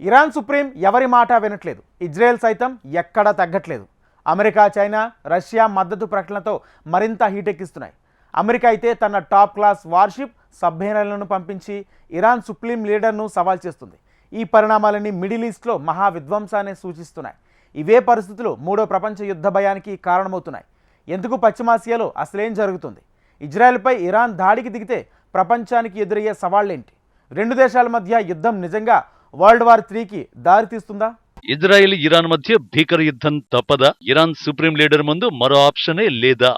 Iran supreme ఎవరి మాట వినట్లేదు? ఇజ్రాయెల్ సైతం ఎక్కడా తగ్గట్లేదు. అమెరికా చైనా రష్యా మద్దతు ప్రకటనతో మరింత హీటెక్కిస్తున్నాయి. అమెరికా అయితే తన టాప్ క్లాస్ వార్షిప్ సభ్యులను పంపించి ఇరాన్ సుప్రీం లీడర్ను సవాల్ చేస్తుంది. ఈ పరిణామాలన్నీ మిడిల్ ఈస్ట్లో మహా విధ్వంసాన్ని సూచిస్తున్నాయి. ఇవే పరిస్థితులు మూడో ప్రపంచ యుద్ధ భయానికి కారణమవుతున్నాయి. ఎందుకు పశ్చిమాసియాలో అసలేం జరుగుతుంది? ఇజ్రాయెల్పై ఇరాన్ దాడికి దిగితే ప్రపంచానికి ఎదురయ్యే సవాళ్ళేంటి? రెండు దేశాల మధ్య యుద్ధం నిజంగా వరల్డ్ వార్ త్రీకి దారితీస్తుందా ఇజ్రాయెల్ ఇరాన్ మధ్య భీకర యుద్ధం తప్పదా? ఇరాన్ సుప్రీం లీడర్ ముందు మరో ఆప్షనే లేదా?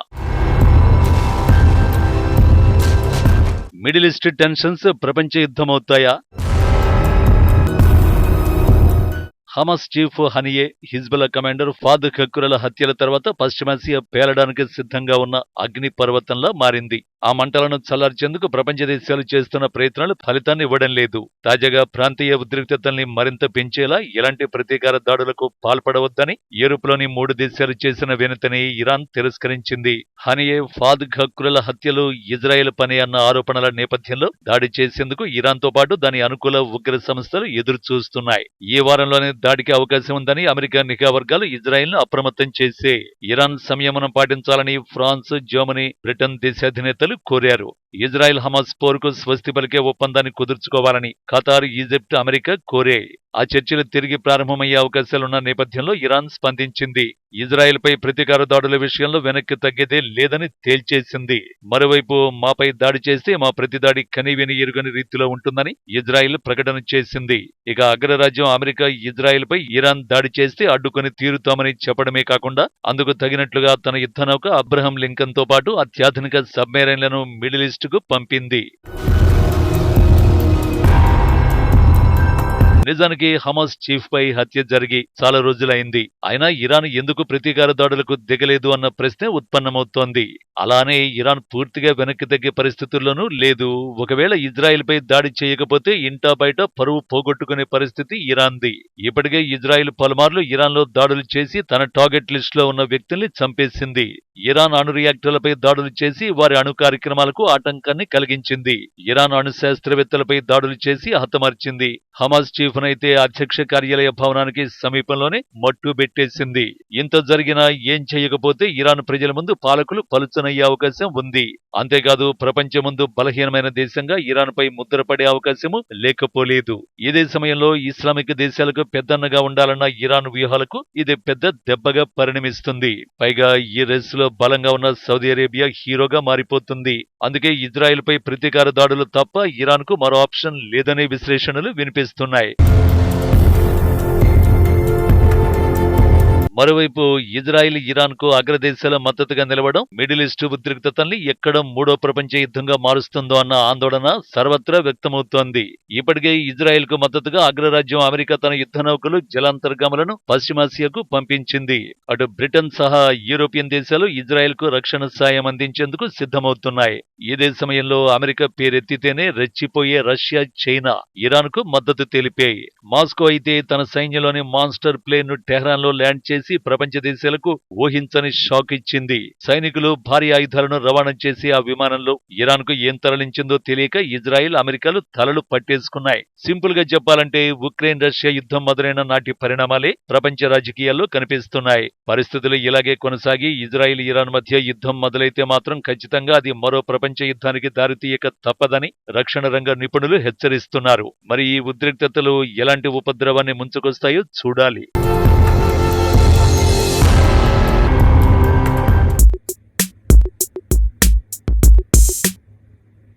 మిడిల్ ఈస్ట్ టెన్షన్స్ ప్రపంచ యుద్ధమవుతాయా? Hamas chief Haniyeh Hezbollah commander Fuad ఖక్కురల హత్యల తర్వాత పశ్చిమాసియా పేలడానికి సిద్ధంగా ఉన్న అగ్ని పర్వతంలా మారింది. ఆ మంటలను చల్లార్చేందుకు ప్రపంచ దేశాలు చేస్తున్న ప్రయత్నాలు ఫలితాన్ని ఇవ్వడం లేదు. తాజాగా ప్రాంతీయ ఉద్రిక్తతల్ని మరింత పెంచేలా ఎలాంటి ప్రతీకార దాడులకు పాల్పడవద్దని యూరోప్లోని మూడు దేశాలు చేసిన వినతిని ఇరాన్ తిరస్కరించింది. హనియే ఫాద్ ఖక్కురల హత్యలు ఇజ్రాయెల్ పని అన్న ఆరోపణల నేపథ్యంలో దాడి చేసేందుకు ఇరాన్తో పాటు దాని అనుకూల ఉగ్ర సంస్థలు ఎదురు చూస్తున్నాయి ఈ వారంలోనే దాడికి అవకాశం ఉందని అమెరికా నిఘా వర్గాలు ఇజ్రాయెల్ అప్రమత్తం చేసే ఇరాన్ సంయమనం పాటించాలని ఫ్రాన్స్ జర్మనీ బ్రిటన్ దేశాధినేతలు కోరారు. ఇజ్రాయెల్ హమాస్ పోరుకు స్వస్తి పలికే ఒప్పందాన్ని కుదుర్చుకోవాలని ఖతార్ ఈజిప్ట్ అమెరికా కోరే ఆ చర్చలు తిరిగి ప్రారంభమయ్యే అవకాశాలున్న నేపథ్యంలో ఇరాన్ స్పందించింది. ఇజ్రాయెల్పై ప్రతీకార దాడుల విషయంలో వెనక్కి తగ్గేదే లేదని తేల్చేసింది. మరోవైపు మాపై దాడి చేస్తే మా ప్రతి దాడి కనివిని ఎరుగని రీతిలో ఉంటుందని ఇజ్రాయెల్ ప్రకటన చేసింది. ఇక అగ్రరాజ్యం అమెరికా ఇజ్రాయెల్పై ఇరాన్ దాడి చేస్తే అడ్డుకొని తీరుతామని చెప్పడమే కాకుండా అందుకు తగినట్లుగా తన యుద్ధ నౌక అబ్రహం లింకన్తో పాటు అత్యాధునిక సబ్మెరైన్లను మిడిల్ ఈస్ట్ పంపింది. నిజానికి హమాస్ చీఫ్ పై హత్య జరిగి చాలా రోజులైంది. అయినా ఇరాన్ ఎందుకు ప్రతీకార దాడులకు దిగలేదు అన్న ప్రశ్నే ఉత్పన్నమవుతోంది. అలానే ఇరాన్ పూర్తిగా వెనక్కి తగ్గే పరిస్థితుల్లోనూ లేదు. ఒకవేళ ఇజ్రాయెల్పై దాడి చేయకపోతే ఇంటా బయట పరువు పోగొట్టుకునే పరిస్థితి ఇరాన్ది. ఇప్పటికే ఇజ్రాయెల్ పలుమార్లు ఇరాన్లో దాడులు చేసి తన టార్గెట్ లిస్టులో ఉన్న వ్యక్తుల్ని చంపేసింది. ఇరాన్ అణు రియాక్టర్లపై దాడులు చేసి వారి అణు కార్యక్రమాలకు ఆటంకాన్ని కలిగించింది. ఇరాన్ అణు శాస్త్రవేత్తలపై దాడులు చేసి హతమార్చింది. హమాస్ చీఫ్ నైతే అధ్యక్ష కార్యాలయ భవనానికి సమీపంలోనే మట్టు పెట్టేసింది. ఇంత జరిగినా ఏం చేయకపోతే ఇరాన్ ప్రజల ముందు పాలకులు పలుచనయ్యే అవకాశం ఉంది. అంతేకాదు ప్రపంచం ముందు బలహీనమైన దేశంగా ఇరాన్ పై ముద్రపడే అవకాశము లేకపోలేదు. ఇదే సమయంలో ఇస్లామిక్ దేశాలకు పెద్దన్నగా ఉండాలన్న ఇరాన్ వ్యూహాలకు ఇది పెద్ద దెబ్బగా పరిణమిస్తుంది. పైగా ఈ రేస్లో బలంగా ఉన్న సౌదీ అరేబియా హీరోగా మారిపోతుంది. అందుకే ఇజ్రాయెల్ పై ప్రతీకార దాడులు తప్ప ఇరాన్కు మరో ఆప్షన్ లేదనే విశ్లేషణలు వినిపిస్తున్నాయి. మరోవైపు ఇజ్రాయిల్ ఇరాన్కు అగ్రదేశాల మద్దతుగా నిలవడం మిడిల్ ఈస్ట్ ఉద్రిక్తతల్ని ఎక్కడ మూడో ప్రపంచ యుద్ధంగా మారుస్తుందో అన్న ఆందోళన సర్వత్రా వ్యక్తమవుతోంది. ఇప్పటికే ఇజ్రాయెల్కు మద్దతుగా అగ్రరాజ్యం అమెరికా తన యుద్ధ నౌకలు జలాంతర్గాములను పశ్చిమాసియాకు పంపించింది. అటు బ్రిటన్ సహా యూరోపియన్ దేశాలు ఇజ్రాయెల్కు రక్షణ సాయం అందించేందుకు సిద్ధమవుతున్నాయి. ఇదే సమయంలో అమెరికా పేరెత్తితేనే రెచ్చిపోయే రష్యా చైనా ఇరాన్కు మద్దతు తెలిపాయి. మాస్కో అయితే తన సైన్యంలోని మాన్స్టర్ ప్లేన్ను టెహ్రాన్లో ల్యాండ్ చేసి చేసి ప్రపంచ దేశాలకు ఊహించని షాక్ ఇచ్చింది. సైనికులు భారీ ఆయుధాలను రవాణా చేసి ఆ విమానంలో ఇరాన్కు ఏం తరలించిందో తెలియక ఇజ్రాయెల్ అమెరికాలు తలలు పట్టేసుకున్నాయి. సింపుల్గా చెప్పాలంటే ఉక్రెయిన్ రష్యా యుద్ధం మొదలైన నాటి పరిణామాలే ప్రపంచ రాజకీయాల్లో కనిపిస్తున్నాయి. పరిస్థితులు ఇలాగే కొనసాగి ఇజ్రాయెల్ ఇరాన్ మధ్య యుద్ధం మొదలైతే మాత్రం ఖచ్చితంగా అది మరో ప్రపంచ యుద్ధానికి దారితీయక తప్పదని రక్షణ రంగ నిపుణులు హెచ్చరిస్తున్నారు. మరి ఈ ఉద్రిక్తతలు ఎలాంటి ఉపద్రవాన్ని ముంచుకొస్తాయో చూడాలి.